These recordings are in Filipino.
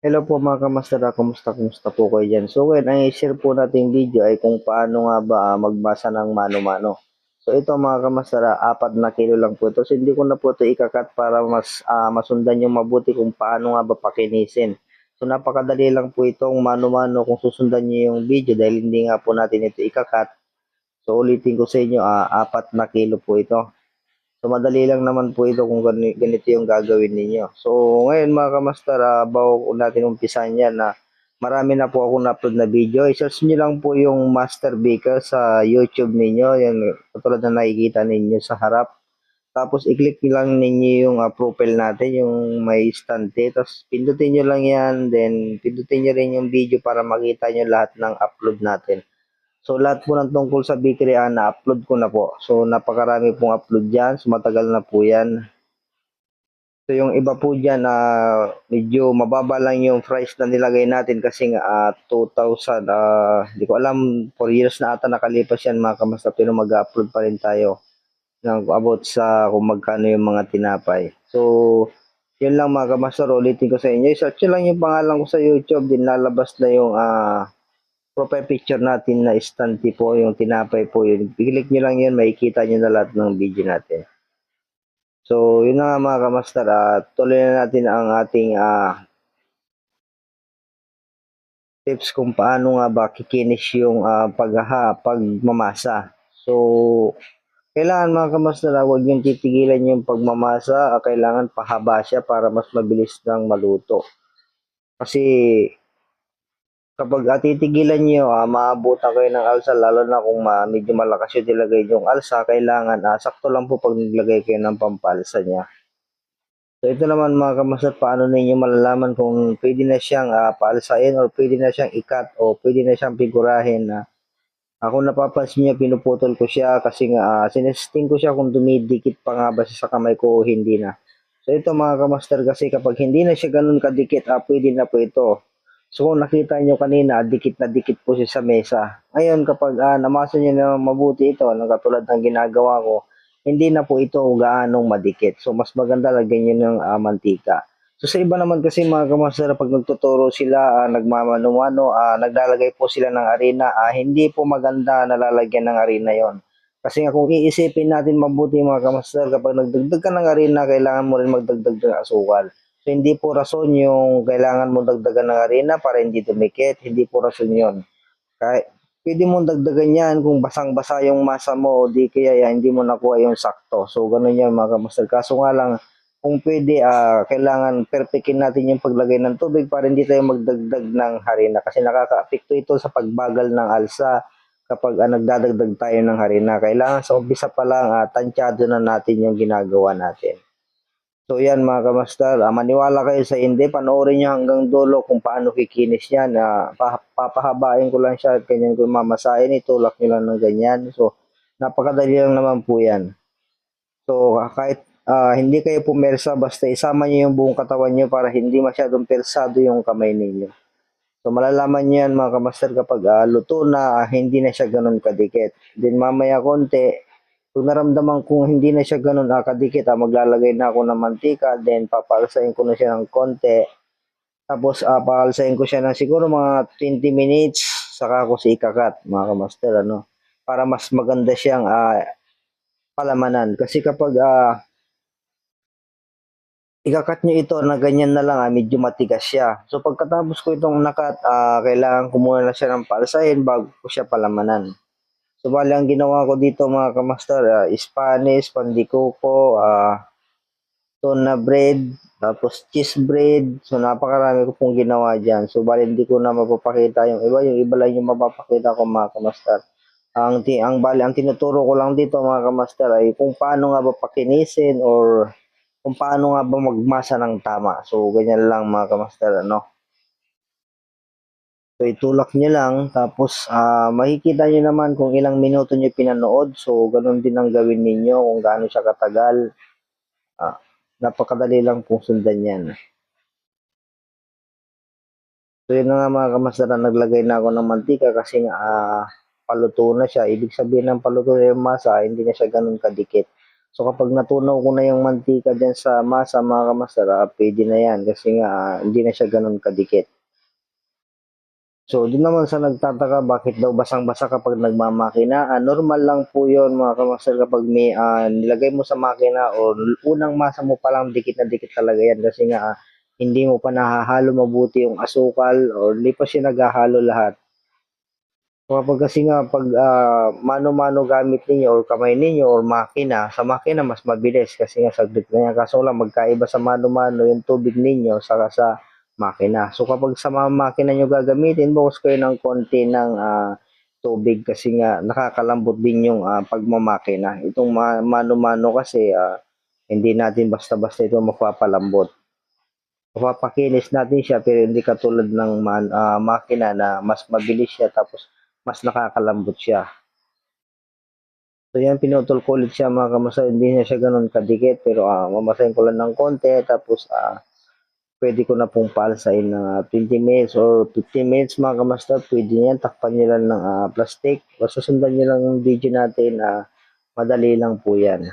Hello po mga kamaster, ah, kumusta kumusta po kayo dyan? So ngayon, ang i-share po nating video ay kung paano nga ba ah, magbasa ng mano-mano. So ito mga kamaster, ah, apat na kilo lang po ito. So hindi ko na po ito ikakat para mas ah, masundan yung mabuti kung paano nga ba pakinisin. So napakadali lang po itong mano-mano kung susundan niyo yung video dahil hindi nga po natin ito ikakat. So ulitin ko sa inyo, ah, apat na kilo po ito. So madali lang naman po ito kung gani- ganito yung gagawin ninyo. So ngayon mga kamaster, uh, bago natin umpisan yan na marami na po akong na-upload na video. I-search nyo lang po yung Master Baker sa YouTube ninyo. Yan, katulad na nakikita ninyo sa harap. Tapos i-click lang ninyo yung uh, profile natin, yung may stante. Tapos pindutin nyo lang yan. Then pindutin nyo rin yung video para makita nyo lahat ng upload natin. So lahat po ng tungkol sa bakery ah, na-upload ko na po. So napakarami pong upload dyan. So matagal na po yan. So yung iba po dyan, ah, medyo mababa lang yung price na nilagay natin kasi nga ah, 2,000. ah, Hindi ko alam, 4 years na ata nakalipas yan mga kamasta. Pero mag-upload pa rin tayo ng about sa kung magkano yung mga tinapay. So yun lang mga kamastor, ulitin ko sa inyo. I-search nyo lang yung pangalan ko sa YouTube. Din lalabas na yung ah, profile picture natin na istante po, yung tinapay po yun. I-click nyo lang yun, makikita nyo na lahat ng video natin. So, yun na nga mga kamaster, ah, tuloy na natin ang ating ah, tips kung paano nga ba kikinis yung ah, paghaha, pagmamasa. So, kailangan mga kamaster, ah, huwag yung titigilan yung pagmamasa, ah, kailangan pahaba siya para mas mabilis nang maluto. Kasi kapag uh, titigilan nyo, uh, maabutan kayo ng alsa, lalo na kung uh, medyo malakas yung nilagay yung alsa, kailangan, uh, sakto lang po pag naglagay kayo ng pampalsa niya. So ito naman mga kamasat, paano ninyo malalaman kung pwede na siyang uh, paalsain or pwede na siyang ikat o pwede na siyang figurahin na uh, ako napapansin niya, pinuputol ko siya kasi nga uh, sinesting ko siya kung dumidikit pa nga ba sa kamay ko hindi na. So ito mga kamaster kasi kapag hindi na siya ganun kadikit, uh, pwede na po ito. So kung nakita nyo kanina, dikit na dikit po siya sa mesa. Ngayon kapag uh, namasa nyo na mabuti ito, ng katulad ng ginagawa ko, hindi na po ito gaanong madikit. So mas maganda lagyan nyo ng uh, mantika. So sa iba naman kasi mga kamaster, pag nagtuturo sila, uh, nagmamano-mano, uh, naglalagay po sila ng arena, uh, hindi po maganda nalalagyan ng arena yon. Kasi nga kung iisipin natin mabuti mga kamaster, kapag nagdagdag ka ng arena, kailangan mo rin magdagdag ng asukal. So hindi po rason yung kailangan mo dagdagan ng arena para hindi dumikit, hindi po rason yon. Kahit pwede mo dagdagan yan kung basang-basa yung masa mo o di kaya yan, hindi mo nakuha yung sakto. So ganun yan mga kamaster. Kaso nga lang, kung pwede, uh, kailangan perfectin natin yung paglagay ng tubig para hindi tayo magdagdag ng harina kasi nakaka-apekto ito sa pagbagal ng alsa kapag uh, nagdadagdag tayo ng harina. Kailangan sa umpisa pa lang, uh, tansyado na natin yung ginagawa natin. So yan mga kamastar, uh, maniwala kayo sa hindi, panoorin nyo hanggang dulo kung paano kikinis yan. Uh, papahabain ko lang siya at ganyan ko mamasahin, itulak nyo lang ng ganyan. So napakadali lang naman po yan. So kahit uh, hindi kayo pumersa basta isama niyo yung buong katawan niyo para hindi masyadong persado yung kamay ninyo. So malalaman niyo yan mga kamaster kapag uh, luto na, uh, hindi na siya ganun kadikit. Then mamaya konti, kung naramdaman kong hindi na siya ganun uh, kadikit, uh, maglalagay na ako ng mantika, then papalsain ko na siya ng konti. Tapos uh, papalsain ko siya ng siguro mga 20 minutes, saka ako si ikakat mga kamaster, ano, para mas maganda siyang uh, palamanan. Kasi kapag uh, ikakat nyo ito na ganyan na lang, ah, medyo matigas siya. So pagkatapos ko itong nakat, ah, kailangan ko muna na siya ng palsahin bago ko siya palamanan. So bali ang ginawa ko dito mga kamaster, ah, Spanish, pandikoko, ah, tuna bread, tapos cheese bread. So napakarami ko pong ginawa dyan. So bali hindi ko na mapapakita yung iba, yung iba lang yung mapapakita ko mga kamaster. Ang, ang bali, ang tinuturo ko lang dito mga kamaster ay kung paano nga ba pakinisin or kung paano nga ba magmasa ng tama. So, ganyan lang mga kamaster, ano. So, itulak nyo lang, tapos uh, makikita nyo naman kung ilang minuto nyo pinanood. So, ganun din ang gawin ninyo kung gaano siya katagal. Uh, napakadali lang kung sundan yan. So, yun na nga mga kamaster, naglagay na ako ng mantika kasi nga uh, paluto na siya. Ibig sabihin ng paluto yung masa, hindi na siya ganun kadikit. So kapag natunaw ko na yung mantika dyan sa masa mga kamaster, ah, pwede na yan kasi nga ah, hindi na siya ganun kadikit. So, doon naman sa nagtataka bakit daw basang-basa kapag nagmamakina. Ah, normal lang po yun mga kamaster kapag may ah, nilagay mo sa makina o unang masa mo palang dikit na dikit talaga yan kasi nga ah, hindi mo pa nahahalo mabuti yung asukal o hindi pa siya naghahalo lahat. Kapag kasi nga pag ah, mano-mano gamit ninyo or kamay ninyo or makina, sa makina mas mabilis kasi nga saglit na yan. Kaso lang magkaiba sa mano-mano yung tubig ninyo saka sa makina. So kapag sa mga makina nyo gagamitin, bukas kayo ng konti ng ah, tubig kasi nga nakakalambot din yung ah, pagmamakina. Itong ma- mano-mano kasi ah, hindi natin basta-basta ito mapapalambot. Mapapakinis natin siya pero hindi katulad ng man, ah, makina na mas mabilis siya tapos mas nakakalambot siya. So yan, pinutol ko ulit siya mga kamasa. Hindi na siya ganun kadikit pero ah, mamasahin ko lang ng konti tapos ah, pwede ko na pong paalsain ng ah, 20 minutes or 15 minutes mga kamaster. Pwede yan, takpan nyo lang ng ah, plastic. Basta sundan nyo lang yung video natin. ah, madali lang po yan.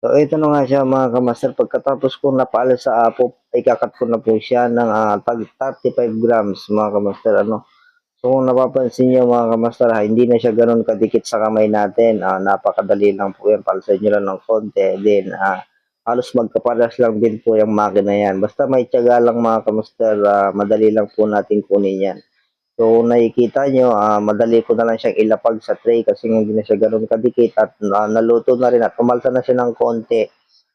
So, ito na nga siya mga kamaster. Pagkatapos ko napaalas sa apo, ay kakat ko na po siya ng ah, tag 35 grams mga kamaster. Ano? So, kung napapansin nyo mga kamaster, ha, hindi na siya ganun kadikit sa kamay natin. Ah, napakadali lang po yan. Palsan nyo lang ng konti. Then, ah, halos magkaparas lang din po yung makina yan. Basta may tiyaga lang mga kamaster, ah, madali lang po natin kunin yan. So, nakikita nyo, ah, madali ko na lang siyang ilapag sa tray kasi hindi na siya ganun kadikit at ah, naluto na rin at pumalsa na siya ng konti.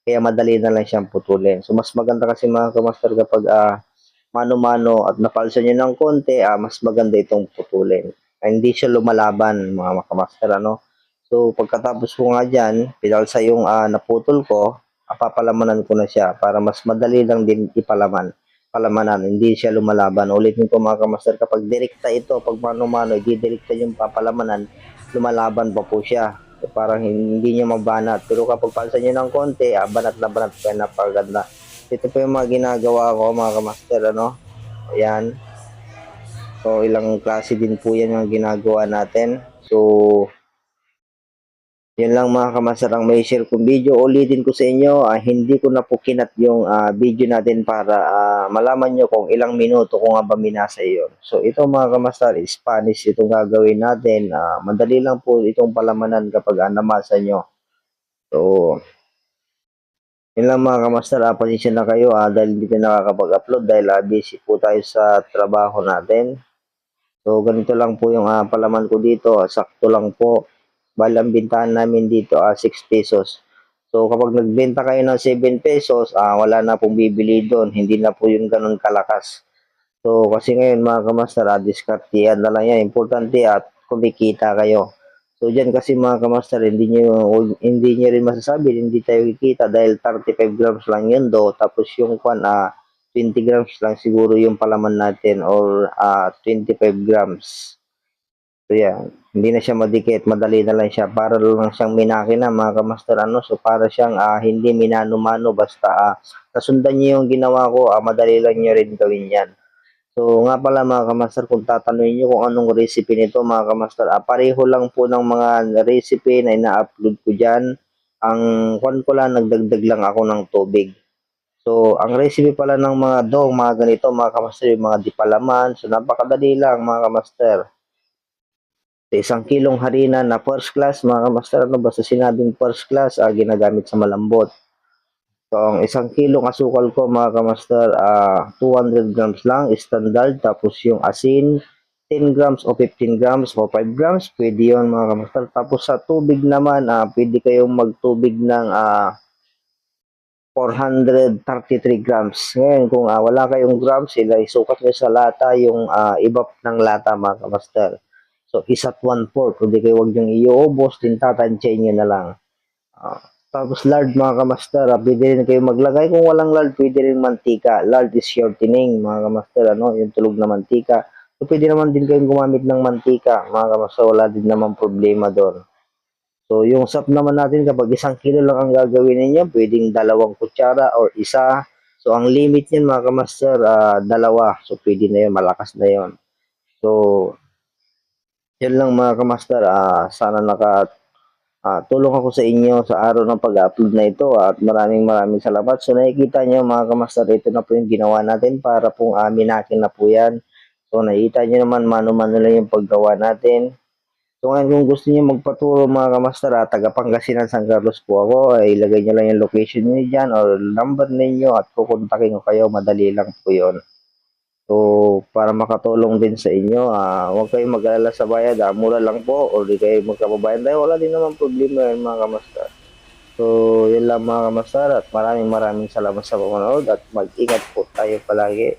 Kaya madali na lang siyang putulin. So, mas maganda kasi mga kamaster kapag ah, mano-mano at napalsa nyo ng konti, ah, mas maganda itong putulin. Ah, hindi siya lumalaban mga kamaster, ano? So, pagkatapos ko nga dyan, pinalsa yung ah, naputol ko, papalamanan ko na siya para mas madali lang din ipalaman. Palamanan, hindi siya lumalaban. Ulitin ko mga kamaster, kapag direkta ito, pag mano-mano, hindi direkta yung papalamanan, lumalaban pa po siya. So, parang hindi niya mabanat. Pero kapag palsa niyo ng konti, ah, banat na banat pa napakaganda. Ito po yung mga ginagawa ko mga kamaster, ano? Ayan. So, ilang klase din po yan yung ginagawa natin. So, yun lang mga kamaster ang may share kong video. Ulitin ko sa inyo, ah, hindi ko na po kinat yung ah, video natin para ah, malaman nyo kung ilang minuto ko nga ba minasa yun. So, ito mga kamaster, Spanish itong gagawin natin. Ah, madali lang po itong palamanan kapag ah, namasa nyo. So, yun lang mga kamaster, ah, pasensya na kayo ah, dahil hindi tayo nakakapag-upload dahil ah, busy po tayo sa trabaho natin. So, ganito lang po yung ah, palaman ko dito. Sakto lang po. Bali, ang bintahan namin dito ah 6 pesos. So, kapag nagbenta kayo ng 7 pesos, ah, wala na pong bibili doon. Hindi na po yung ganun kalakas. So, kasi ngayon mga kamaster, ah, diskartihan na lang yan. Importante at kumikita kayo. So, dyan kasi mga kamaster, hindi nyo, hindi nyo rin masasabi, hindi tayo kikita dahil 35 grams lang yun do. Tapos yung kwan, ah, 20 grams lang siguro yung palaman natin or ah 25 grams. So yeah, hindi na siya madikit, madali na lang siya. Para lang siyang minakina mga kamaster ano. So para siyang ah, hindi minano-mano basta ah, nasundan niyo yung ginawa ko, ah, madali lang niyo rin gawin yan. So nga pala mga kamaster, kung tatanungin niyo kung anong recipe nito mga kamaster, ah, pareho lang po ng mga recipe na ina-upload ko dyan. Ang kwan ko lang, nagdagdag lang ako ng tubig. So, ang recipe pala ng mga dog, mga ganito, mga kamaster, yung mga dipalaman. So, napakadali lang, mga kamaster. Sa isang kilong harina na first class, mga kamaster, ano, basta sinabing first class, ah, ginagamit sa malambot. So, ang isang kilong asukal ko, mga kamaster, ah, 200 grams lang, standard. Tapos yung asin, 10 grams o 15 grams o 5 grams, pwede yun, mga kamaster. Tapos sa tubig naman, ah, pwede kayong magtubig ng ah, 433 grams. Ngayon, kung ah, wala kayong grams, sila isukat nyo sa lata yung ah, ibap ng lata, mga kamaster. So, isa't one-fourth. Hindi kayo huwag niyong iuubos, din tatansyain nyo na lang. Ah, tapos lard, mga kamaster. ah, pwede rin kayo maglagay. Kung walang lard, pwede rin mantika. Lard is shortening, mga kamaster. Ano? Yung tulog na mantika. So, pwede naman din kayong gumamit ng mantika, mga kamaster. Wala din naman problema doon. So, yung sap naman natin, kapag isang kilo lang ang gagawin ninyo, pwedeng dalawang kutsara or isa. So, ang limit niyan, mga kamaster, ah, dalawa. So, pwede na yun, malakas na yun. So, yan lang mga kamaster. ah, sana naka ah, tulong ako sa inyo sa araw ng pag-upload na ito at maraming maraming salamat. So, nakikita nyo mga kamaster, ito na po yung ginawa natin para pong amin akin na po yan. So, nakikita nyo naman, mano-mano lang yung paggawa natin. So ngayon kung gusto niyo magpaturo mga kamaster, ah, taga Pangasinan, San Carlos po ako, ay ilagay niyo lang yung location niyo dyan or number ninyo at kukontakin ko kayo, madali lang po yon. So para makatulong din sa inyo, ah, huwag kayong mag-alala sa bayad, ah, mura lang po or di kayo magkababayan tayo, wala din naman problema yun mga kamaster. So yun lang mga kamaster at maraming maraming salamat sa panonood at mag-ingat po tayo palagi.